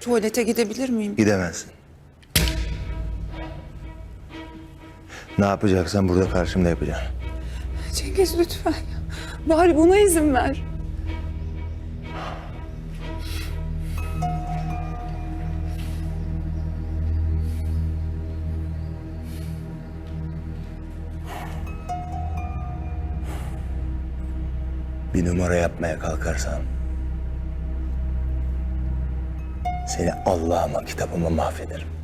Tuvalete gidebilir miyim? Gidemezsin. Ne yapacaksan burada karşımda yapacaksın. Cengiz lütfen. Bari buna izin ver. Bir numara yapmaya kalkarsan seni Allah'ıma kitabıma mahvederim.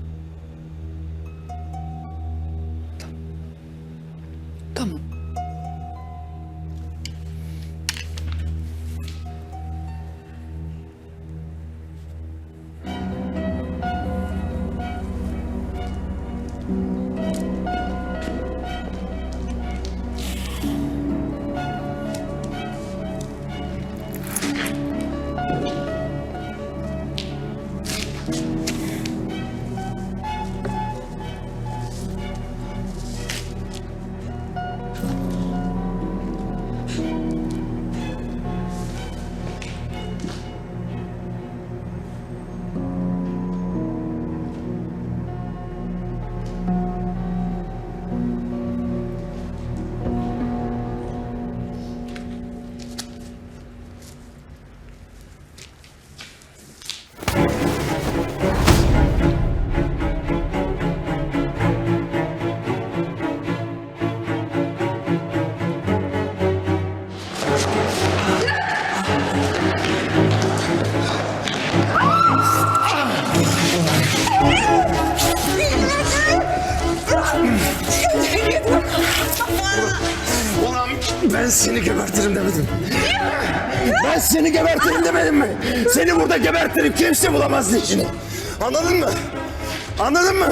Ben seni gebertirim demedim. Ben seni gebertirim demedim mi? Seni burada gebertirim kimse bulamaz işini. Anladın mı? Anladın mı?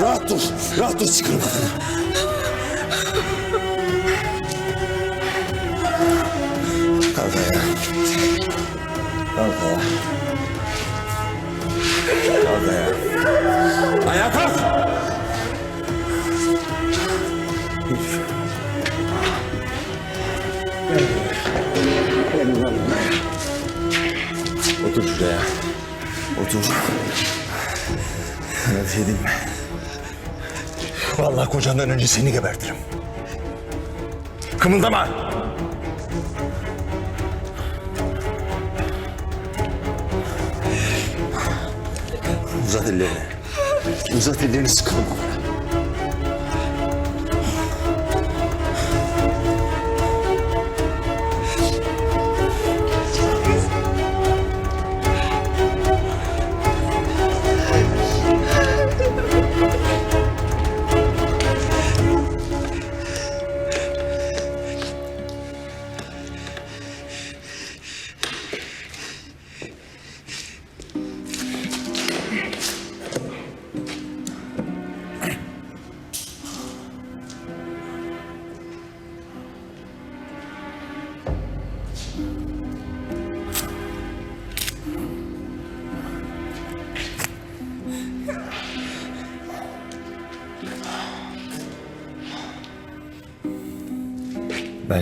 Rahat dur. Rahat dur çıkın kafanı. Kalk ayağa. Kalk Otur. Sana mi? Vallahi kocandan önce seni gebertirim. Kımıldama. Uzat ellerini. Uzat ellerini sıkalım kafana. Ben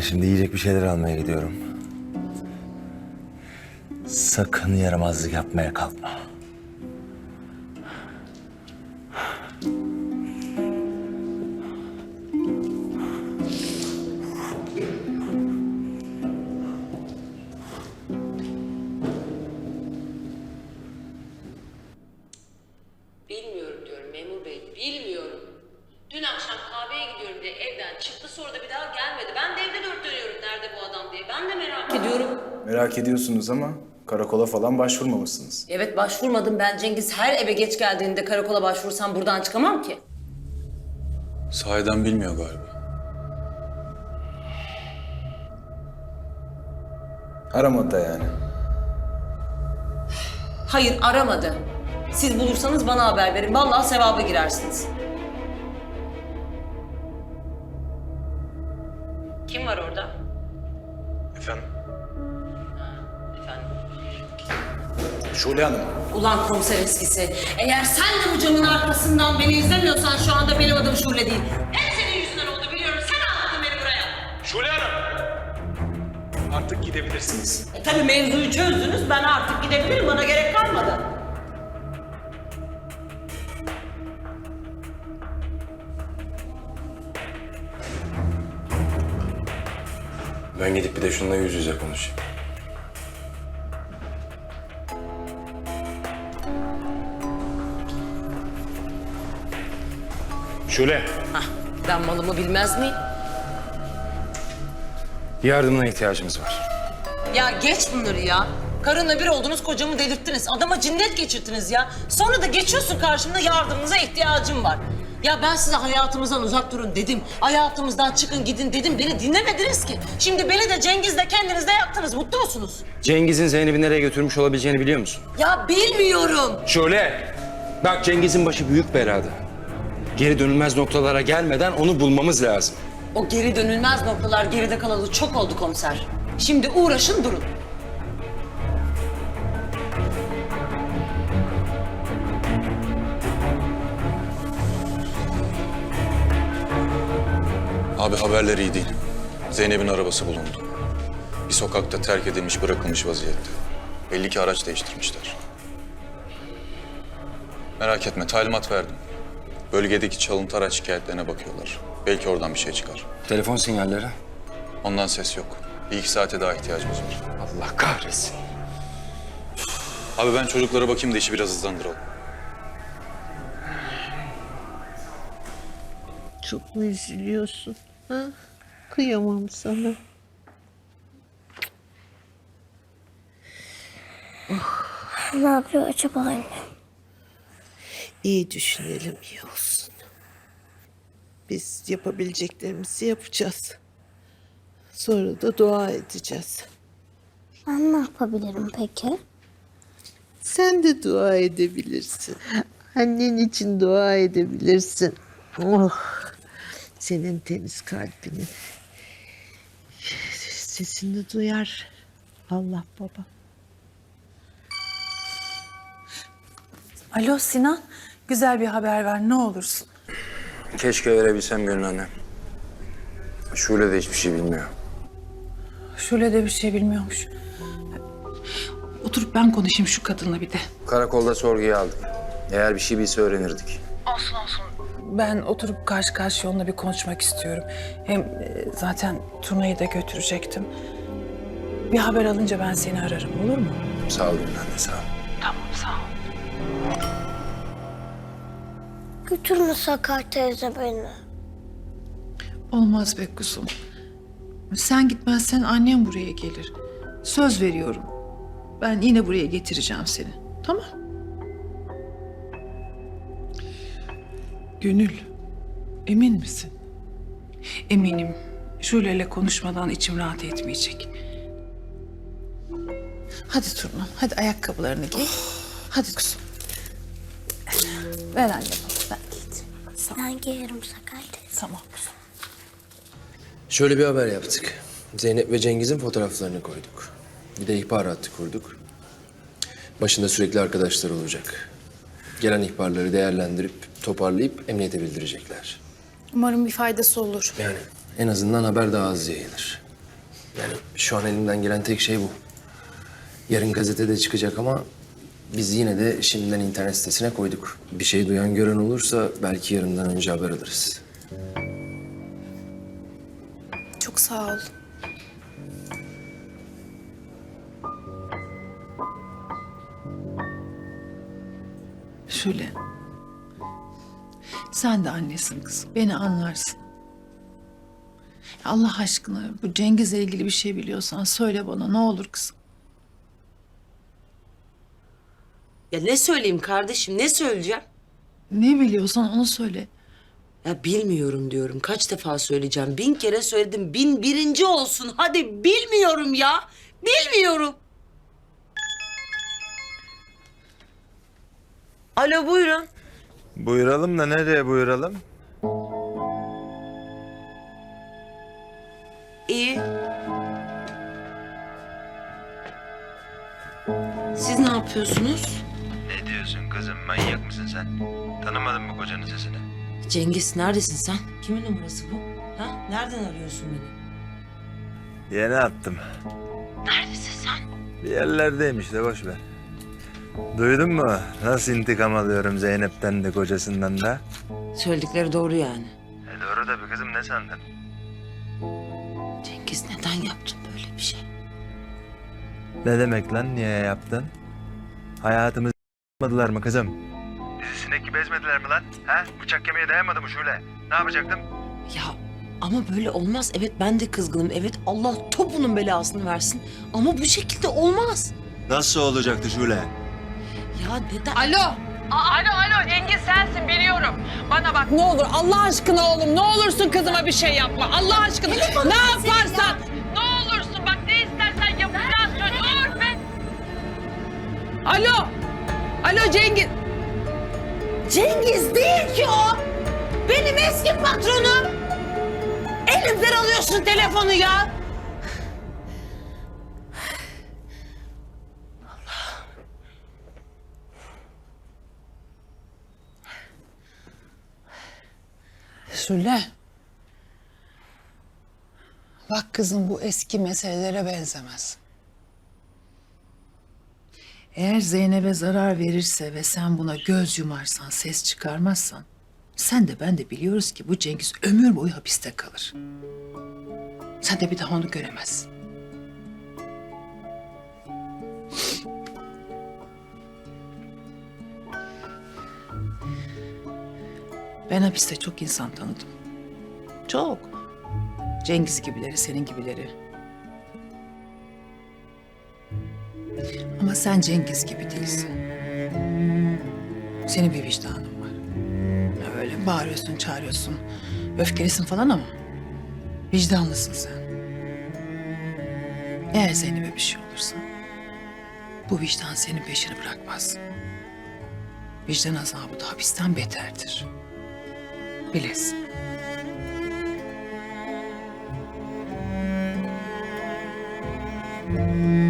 şimdi yiyecek bir şeyler almaya gidiyorum. Sakın yaramazlık yapmaya kalkma. Dün akşam kahveye gidiyorum diye evden çıktı sonra da bir daha gelmedi. Ben de evde dört dönüyorum nerede bu adam diye. Ben de merak ediyorum. Merak ediyorsunuz ama karakola falan başvurmamışsınız. Evet başvurmadım ben Cengiz. Her eve geç geldiğinde karakola başvursam buradan çıkamam ki. Sahiden bilmiyor galiba. Aramadı da yani. Hayır aramadı. Siz bulursanız bana haber verin. Vallahi sevaba girersiniz. Şule Hanım. Ulan komiser eskisi. Eğer sen de bu camın arkasından beni izlemiyorsan şu anda benim adım Şule değil. Hep senin yüzünden oldu biliyorum. Sen anlattın beni buraya. Şule Hanım! Artık gidebilirsiniz. E tabii mevzuyu çözdünüz. Ben artık gidebilirim. Bana gerek kalmadı. Ben gidip bir de şununla yüz yüze konuşayım. Şule, Hah, ben malımı bilmez miyim? yardımına ihtiyacımız var. Ya geç bunları ya. Karınla bir oldunuz, kocamı delirttiniz. Adama cinnet geçirttiniz ya. Sonra da geçiyorsun karşımda yardımınıza ihtiyacım var. Ya ben size hayatımızdan uzak durun dedim. Hayatımızdan çıkın gidin dedim. Beni dinlemediniz ki. Şimdi beni de Cengiz de kendiniz de yaktınız. Mutlu musunuz? Cengiz'in Zeynep'i nereye götürmüş olabileceğini biliyor musun? Ya bilmiyorum. Şöyle. Bak Cengiz'in başı büyük belada. Geri dönülmez noktalara gelmeden onu bulmamız lazım. O geri dönülmez noktalar geride kalalı çok oldu komiser. Şimdi uğraşın durun. Abi haberler iyi değil. Zeynep'in arabası bulundu. Bir sokakta terk edilmiş, bırakılmış vaziyette. Belli ki araç değiştirmişler. Merak etme, talimat verdim. Bölgedeki çalıntı araç şikayetlerine bakıyorlar. Belki oradan bir şey çıkar. Telefon sinyalleri. Ondan ses yok. Bir iki saate daha ihtiyacımız var. Allah kahretsin. Abi ben çocuklara bakayım da işi biraz hızlandıralım. Çok mu üzülüyorsun? Ha? Kıyamam sana. Ne yapıyor acaba anne? İyi düşünelim iyi olsun. Biz yapabileceklerimizi yapacağız. Sonra da dua edeceğiz. Ben ne yapabilirim peki? Sen de dua edebilirsin. Annen için dua edebilirsin. Oh, senin temiz kalbini. Sesini duyar Allah baba. Alo Sinan, güzel bir haber ver ne olursun. Keşke verebilsem Gönül anne. Şule de hiçbir şey bilmiyor. Şule de bir şey bilmiyormuş. Oturup ben konuşayım şu kadınla bir de. Karakolda sorguya aldık. Eğer bir şey bilse öğrenirdik. Ben oturup karşı karşıya onunla bir konuşmak istiyorum. Hem e, zaten turnayı da götürecektim. Bir haber alınca ben seni ararım olur mu? Sağ ol anne sağ ol. Tamam sağ ol. Götürme Sakar teyze beni. Olmaz be kuzum. Sen gitmezsen annem buraya gelir. Söz veriyorum. Ben yine buraya getireceğim seni. Tamam. Gönül, emin misin? Eminim. Şule'yle konuşmadan içim rahat etmeyecek. Hadi Turna, hadi ayakkabılarını giy. Hadi kuzum. Ver anne bana, ben giyerim Sakar teyze. Tamam kuzum. Şöyle bir haber yaptık. Zeynep ve Cengiz'in fotoğraflarını koyduk. Bir de ihbar hattı kurduk. Başında sürekli arkadaşlar olacak. Gelen ihbarları değerlendirip toparlayıp emniyete bildirecekler. Umarım bir faydası olur. Yani en azından haber daha az yayılır. Yani şu an elimden gelen tek şey bu. Yarın gazetede çıkacak ama biz yine de şimdiden internet sitesine koyduk. Bir şey duyan gören olursa belki yarından önce haber alırız. Çok sağ ol. Şule. Sen de annesin kızım. Beni anlarsın. Allah aşkına bu Cengiz'le ilgili bir şey biliyorsan söyle bana ne olur kızım. Ya ne söyleyeyim kardeşim, ne söyleyeceğim? Ne biliyorsan onu söyle. Ya bilmiyorum diyorum. Kaç defa söyleyeceğim? Bin kere söyledim. Bin birinci olsun. Hadi bilmiyorum ya. Bilmiyorum. Alo buyurun. Buyuralım da nereye buyuralım? İyi. Siz ne yapıyorsunuz? Manyak mısın sen? Tanımadın mı kocanın sesini? Cengiz neredesin sen? Kimin numarası bu? Ha? Nereden arıyorsun beni? Yeni attım. Neredesin sen? Bir yerlerdeyim işte boş ver. Duydun mu? Nasıl intikam alıyorum Zeynep'ten de kocasından da? Söyledikleri doğru yani. E doğru tabii kızım ne sandın? Cengiz neden yaptın böyle bir şey? Ne demek lan niye yaptın? Hayatımızı yapmadılar mı kızım? Bizi sinek gibi ezmediler mi lan? Ha? Bıçak kemiğe dayanmadı mı Şule? Ne yapacaktım? Ya ama böyle olmaz. Evet ben de kızgınım. Evet Allah topunun belasını versin. Ama bu şekilde olmaz. Nasıl olacaktı Şule? Ya neden? Alo. alo alo Cengiz sensin biliyorum. Bana bak. Ne olur Allah aşkına oğlum ne olursun kızıma bir şey yapma. Allah aşkına ne yaparsan. Ne olursun bak ne istersen yapacağız çocuğum. Ben... Alo. Alo Cengiz. Cengiz değil ki o. Benim eski patronum. Elimden alıyorsun telefonu ya. Şule. Bak kızım bu eski meselelere benzemez. Eğer Zeynep'e zarar verirse ve sen buna göz yumarsan, ses çıkarmazsan... ...sen de ben de biliyoruz ki bu Cengiz ömür boyu hapiste kalır. Sen de bir daha onu göremezsin. Ben hapiste çok insan tanıdım. Çok. Cengiz gibileri, senin gibileri. Ama sen Cengiz gibi değilsin. Senin bir vicdanın var. Ya Böyle bağırıyorsun, çağırıyorsun. Öfkelisin falan ama vicdanlısın sen. Eğer Zeynep'e bir şey olursa bu vicdan senin peşini bırakmaz. Vicdan azabı da hapisten beterdir. Bilesin. Korkma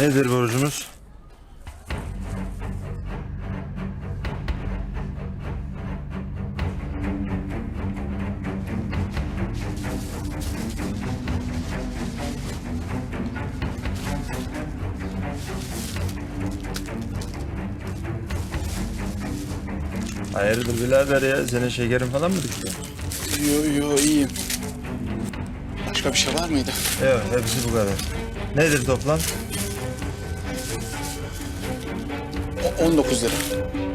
Nedir borcumuz? Hayırdır birader ya? Senin şekerin falan mı düştü? Yo yo iyiyim. Başka bir şey var mıydı? Yok hepsi bu kadar. Nedir toplam? 19 lira.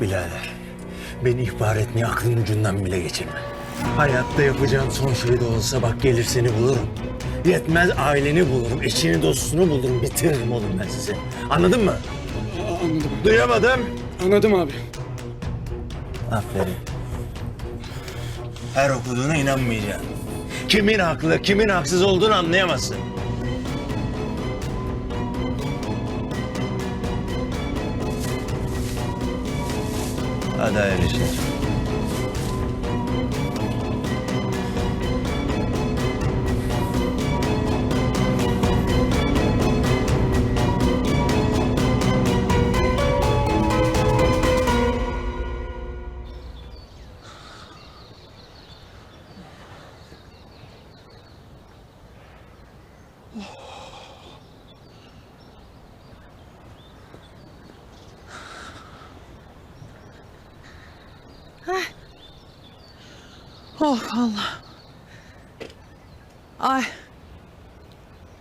Birader. Beni ihbar etmeyi aklın ucundan bile geçirme. Hayatta yapacağım son şey de olsa bak gelir seni bulurum. Yetmez aileni bulurum, eşini dostunu bulurum, bitiririm oğlum ben sizi. Anladın mı? Anladım. Duyamadım. Anladım abi. Aferin. Her okuduğuna inanmayacaksın. Kimin haklı, kimin haksız olduğunu anlayamazsın. 아다엘리신 Oh Allah. Ay.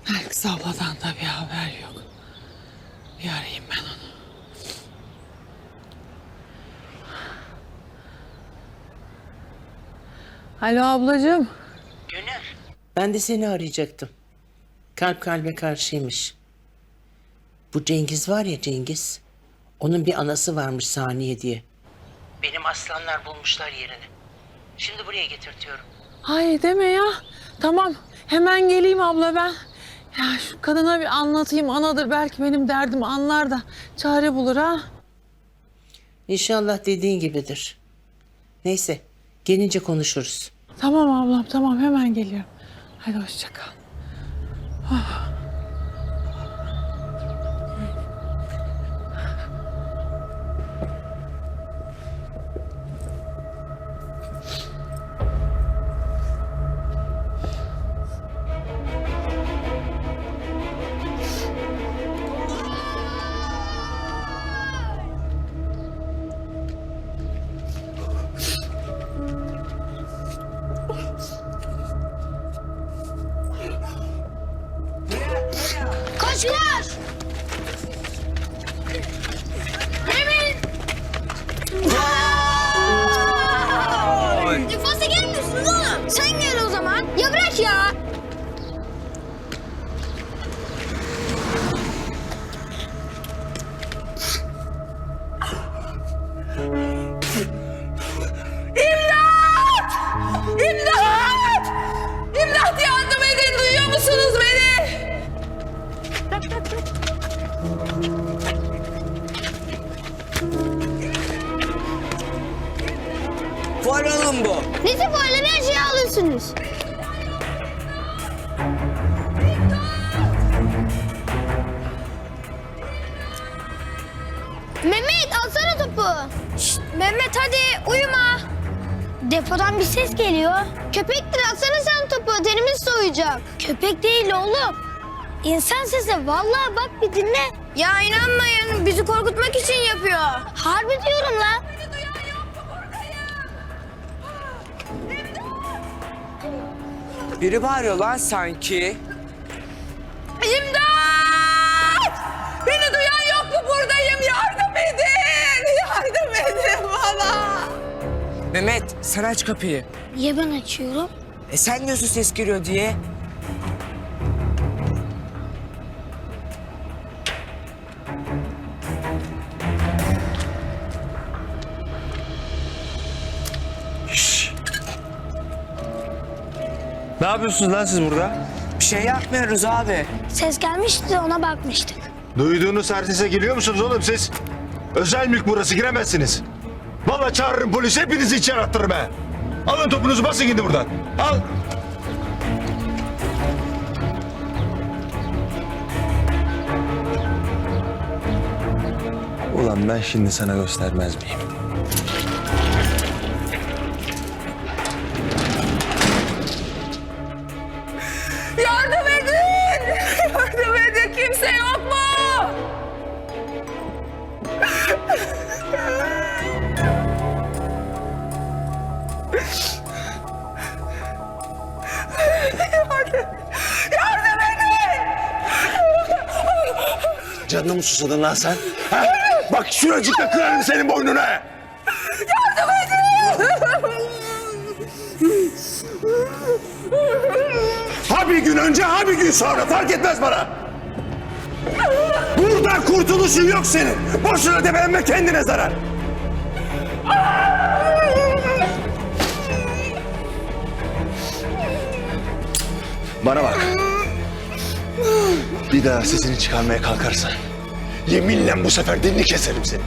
Belkıs abladan da bir haber yok. Bir arayayım ben onu. Alo ablacığım. Ben de seni arayacaktım. Kalp kalbe karşıymış. Bu Cengiz var ya Cengiz. Onun bir anası varmış Saniye diye. Benim aslanlar bulmuşlar yerini. Şimdi buraya getirtiyorum. Ay deme ya. Tamam hemen geleyim abla ben. Ya şu kadına bir anlatayım anadır belki benim derdim anlar da çare bulur ha. İnşallah dediğin gibidir. Neyse gelince konuşuruz. Tamam ablam tamam hemen geliyorum. Hadi hoşça kal. Koş hadi uyuma. Depodan bir ses geliyor. Köpektir atsana sen topu tenimiz soğuyacak. Köpek değil oğlum. İnsan sesi vallahi bak bir dinle. Ya inanmayın bizi korkutmak için yapıyor. Harbi diyorum lan. Biri bağırıyor lan sanki. İmdat! Beni duyan yok mu buradayım? Yardım! Yardım bana! Mehmet sen aç kapıyı. Niye ben açıyorum? E sen diyorsun ses geliyor diye. Ne yapıyorsunuz lan siz burada? Bir şey yapmıyoruz abi. Ses gelmişti de ona bakmıştık. Duyduğunuz her sese geliyor musunuz oğlum siz? Özel mülk burası giremezsiniz. Vallahi çağırırım polisi hepinizi içeri attırırım he. Alın topunuzu basın gidin buradan. Al. Ulan ben şimdi sana göstermez miyim? Mı susadın lan sen? Ha? Bak şuracıkta kırarım senin boynunu. he. Yardım edin! Ha bir gün önce ha bir gün sonra fark etmez bana. Buradan kurtuluşun yok senin. Boşuna debelenme kendine zarar. Bana bak. Bir daha sesini çıkarmaya kalkarsan yeminle bu sefer dilini keserim seni.